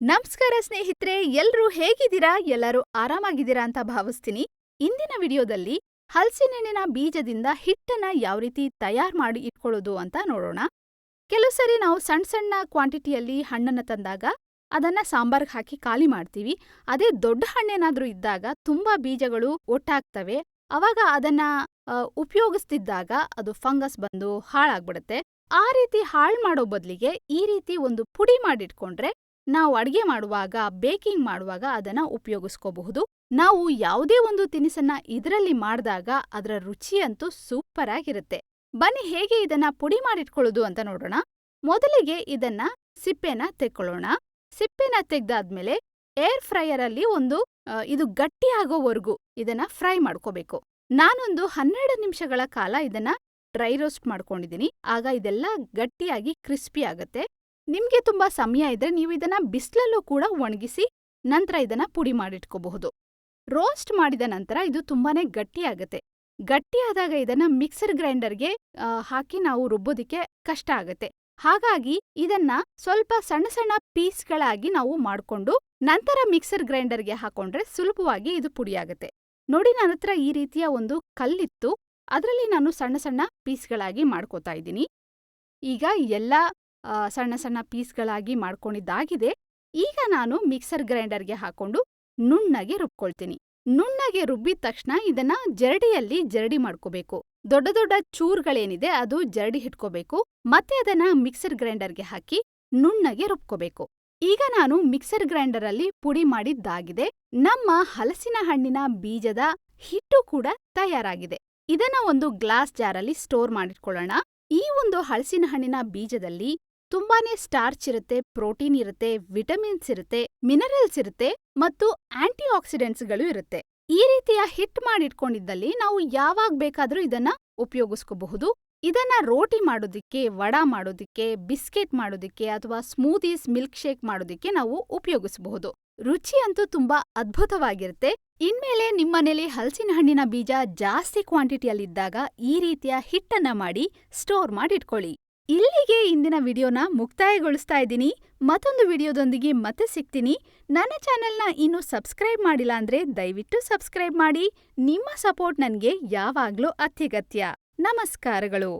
ನಮಸ್ಕಾರ ಸ್ನೇಹಿತರೆ, ಎಲ್ರೂ ಹೇಗಿದ್ದೀರಾ? ಎಲ್ಲರೂ ಆರಾಮಾಗಿದ್ದೀರಾ ಅಂತ ಭಾವಿಸ್ತೀನಿ. ಇಂದಿನ ವಿಡಿಯೋದಲ್ಲಿ ಹಲಸಿನೆಣ್ಣಿನ ಬೀಜದಿಂದ ಹಿಟ್ಟನ್ನ ಯಾವ ರೀತಿ ತಯಾರು ಮಾಡಿ ಇಟ್ಕೊಳ್ಳೋದು ಅಂತ ನೋಡೋಣ. ಕೆಲವು ಸರಿ ನಾವು ಸಣ್ಣ ಸಣ್ಣ ಕ್ವಾಂಟಿಟಿಯಲ್ಲಿ ಹಣ್ಣನ್ನ ತಂದಾಗ ಅದನ್ನ ಸಾಂಬಾರ್ಗೆ ಹಾಕಿ ಖಾಲಿ ಮಾಡ್ತೀವಿ. ಅದೇ ದೊಡ್ಡ ಹಣ್ಣೇನಾದರೂ ಇದ್ದಾಗ ತುಂಬಾ ಬೀಜಗಳು ಒಟ್ಟಾಗ್ತವೆ. ಅವಾಗ ಅದನ್ನ ಉಪಯೋಗಿಸ್ತಿದ್ದಾಗ ಅದು ಫಂಗಸ್ ಬಂದು ಹಾಳಾಗ್ಬಿಡುತ್ತೆ. ಆ ರೀತಿ ಹಾಳು ಮಾಡೋ ಬದಲಿಗೆ ಈ ರೀತಿ ಒಂದು ಪುಡಿ ಮಾಡಿಟ್ಕೊಂಡ್ರೆ ನಾವು ಅಡುಗೆ ಮಾಡುವಾಗ, ಬೇಕಿಂಗ್ ಮಾಡುವಾಗ ಅದನ್ನ ಉಪಯೋಗಿಸ್ಕೋಬಹುದು. ನಾವು ಯಾವುದೇ ಒಂದು ತಿನಿಸನ್ನ ಇದರಲ್ಲಿ ಮಾಡಿದಾಗ ಅದರ ರುಚಿ ಅಂತೂ ಸೂಪರ್ ಆಗಿರುತ್ತೆ ಬನ್ನಿ ಹೇಗೆ ಇದನ್ನ ಪುಡಿ ಮಾಡಿಟ್ಕೊಳ್ಳೋದು ಅಂತ ನೋಡೋಣ. ಮೊದಲಿಗೆ ಇದನ್ನ ಸಿಪ್ಪೆನ ತೆಕ್ಕೊಳ್ಳೋಣ. ಸಿಪ್ಪೆನ ತೆಗ್ದಾದ್ಮೇಲೆ ಏರ್ ಫ್ರೈಯರ್ ಅಲ್ಲಿ ಒಂದು ಇದು ಗಟ್ಟಿ ಆಗೋವರೆಗೂ ಇದನ್ನ ಫ್ರೈ ಮಾಡ್ಕೋಬೇಕು. ನಾನೊಂದು ಹನ್ನೆರಡು ನಿಮಿಷಗಳ ಕಾಲ ಇದನ್ನ ಡ್ರೈ ರೋಸ್ಟ್ ಮಾಡ್ಕೊಂಡಿದ್ದೀನಿ ಆಗ ಇದೆಲ್ಲ ಗಟ್ಟಿಯಾಗಿ ಕ್ರಿಸ್ಪಿ ಆಗತ್ತೆ. ನಿಮ್ಗೆ ತುಂಬಾ ಸಮಯ ಇದ್ರೆ ನೀವು ಇದನ್ನ ಬಿಸಿಲಲ್ಲೂ ಕೂಡ ಒಣಗಿಸಿ ನಂತರ ಇದನ್ನ ಪುಡಿ ಮಾಡಿಟ್ಕೋಬಹುದು. ರೋಸ್ಟ್ ಮಾಡಿದ ನಂತರ ಇದು ತುಂಬಾನೇ ಗಟ್ಟಿಯಾಗತ್ತೆ ಗಟ್ಟಿಯಾದಾಗ ಇದನ್ನ ಮಿಕ್ಸರ್ ಗ್ರೈಂಡರ್ಗೆ ಹಾಕಿ ನಾವು ರುಬ್ಬೋದಿಕ್ಕೆ ಕಷ್ಟ ಆಗತ್ತೆ. ಹಾಗಾಗಿ ಇದನ್ನ ಸ್ವಲ್ಪ ಸಣ್ಣ ಸಣ್ಣ ಪೀಸ್ಗಳಾಗಿ ನಾವು ಮಾಡ್ಕೊಂಡು ನಂತರ ಮಿಕ್ಸರ್ ಗ್ರೈಂಡರ್ಗೆ ಹಾಕೊಂಡ್ರೆ ಸುಲಭವಾಗಿ ಇದು ಪುಡಿಯಾಗತ್ತೆ ನೋಡಿ ನನ್ನ ಹತ್ರ ಈ ರೀತಿಯ ಒಂದು ಕಲ್ಲಿತ್ತು. ಅದರಲ್ಲಿ ನಾನು ಸಣ್ಣ ಸಣ್ಣ ಪೀಸ್ಗಳಾಗಿ ಮಾಡ್ಕೋತಾ ಇದ್ದೀನಿ. ಈಗ ಎಲ್ಲ ಸಣ್ಣ ಸಣ್ಣ ಪೀಸ್ಗಳಾಗಿ ಮಾಡ್ಕೊಂಡಿದ್ದಾಗಿದೆ. ಈಗ ನಾನು ಮಿಕ್ಸರ್ ಗ್ರೈಂಡರ್ಗೆ ಹಾಕೊಂಡು ನುಣ್ಣಗೆ ರುಬ್ಕೊಳ್ತೀನಿ. ನುಣ್ಣಗೆ ರುಬ್ಬಿದ ತಕ್ಷಣ ಇದನ್ನ ಜರಡಿಯಲ್ಲಿ ಜರಡಿ ಮಾಡ್ಕೋಬೇಕು. ದೊಡ್ಡ ದೊಡ್ಡ ಚೂರ್ಗಳೇನಿದೆ ಅದು ಜರಡಿ ಹಿಡ್ಕೋಬೇಕು. ಮತ್ತೆ ಅದನ್ನ ಮಿಕ್ಸರ್ ಗ್ರೈಂಡರ್ಗೆ ಹಾಕಿ ನುಣ್ಣಗೆ ರುಬ್ಕೋಬೇಕು. ಈಗ ನಾನು ಮಿಕ್ಸರ್ ಗ್ರೈಂಡರ್ ಅಲ್ಲಿ ಪುಡಿ ಮಾಡಿದ್ದಾಗಿದೆ. ನಮ್ಮ ಹಲಸಿನ ಹಣ್ಣಿನ ಬೀಜದ ಹಿಟ್ಟು ಕೂಡ ತಯಾರಾಗಿದೆ. ಇದನ್ನ ಒಂದು ಗ್ಲಾಸ್ ಜಾರಲ್ಲಿ ಸ್ಟೋರ್ ಮಾಡಿಟ್ಕೊಳ್ಳೋಣ. ಈ ಒಂದು ಹಲಸಿನ ಹಣ್ಣಿನ ಬೀಜದಲ್ಲಿ ತುಂಬಾನೇ ಸ್ಟಾರ್ಚ್ ಇರುತ್ತೆ, ಪ್ರೋಟೀನ್ ಇರುತ್ತೆ, ವಿಟಮಿನ್ಸ್ ಇರುತ್ತೆ, ಮಿನರಲ್ಸ್ ಇರುತ್ತೆ ಮತ್ತು ಆಂಟಿ ಆಕ್ಸಿಡೆಂಟ್ಸ್ಗಳು ಇರುತ್ತೆ. ಈ ರೀತಿಯ ಹಿಟ್ ಮಾಡಿಟ್ಕೊಂಡಿದ್ದಲ್ಲಿ ನಾವು ಯಾವಾಗ ಬೇಕಾದರೂ ಇದನ್ನ ಉಪಯೋಗಿಸ್ಕೋಬಹುದು. ಇದನ್ನ ರೋಟಿ ಮಾಡೋದಿಕ್ಕೆ, ವಡಾ ಮಾಡೋದಿಕ್ಕೆ, ಬಿಸ್ಕೆಟ್ ಮಾಡೋದಿಕ್ಕೆ ಅಥವಾ ಸ್ಮೂದೀಸ್, ಮಿಲ್ಕ್ ಶೇಕ್ ಮಾಡೋದಿಕ್ಕೆ ನಾವು ಉಪಯೋಗಿಸಬಹುದು. ರುಚಿ ಅಂತೂ ತುಂಬಾ ಅದ್ಭುತವಾಗಿರುತ್ತೆ. ಇನ್ಮೇಲೆ ನಿಮ್ಮನೇಲಿ ಹಲಸಿನ ಹಣ್ಣಿನ ಬೀಜ ಜಾಸ್ತಿ ಕ್ವಾಂಟಿಟಿಯಲ್ಲಿದ್ದಾಗ ಈ ರೀತಿಯ ಹಿಟ್ಟನ್ನ ಮಾಡಿ ಸ್ಟೋರ್ ಮಾಡಿಟ್ಕೊಳ್ಳಿ. ಇಲ್ಲಿಗೆ ಇಂದಿನ ವಿಡಿಯೋನ ಮುಕ್ತಾಯಗೊಳಿಸ್ತಾ ಇದ್ದೀನಿ. ಮತ್ತೊಂದು ವಿಡಿಯೋದೊಂದಿಗೆ ಮತ್ತೆ ಸಿಗ್ತೀನಿ. ನನ್ನ ಚಾನೆಲ್ನ ಇನ್ನೂ ಸಬ್ಸ್ಕ್ರೈಬ್ ಮಾಡಿಲ್ಲ ಅಂದ್ರೆ ದಯವಿಟ್ಟು ಸಬ್ಸ್ಕ್ರೈಬ್ ಮಾಡಿ. ನಿಮ್ಮ ಸಪೋರ್ಟ್ ನನಗೆ ಯಾವಾಗ್ಲೂ ಅತ್ಯಗತ್ಯ. ನಮಸ್ಕಾರಗಳು.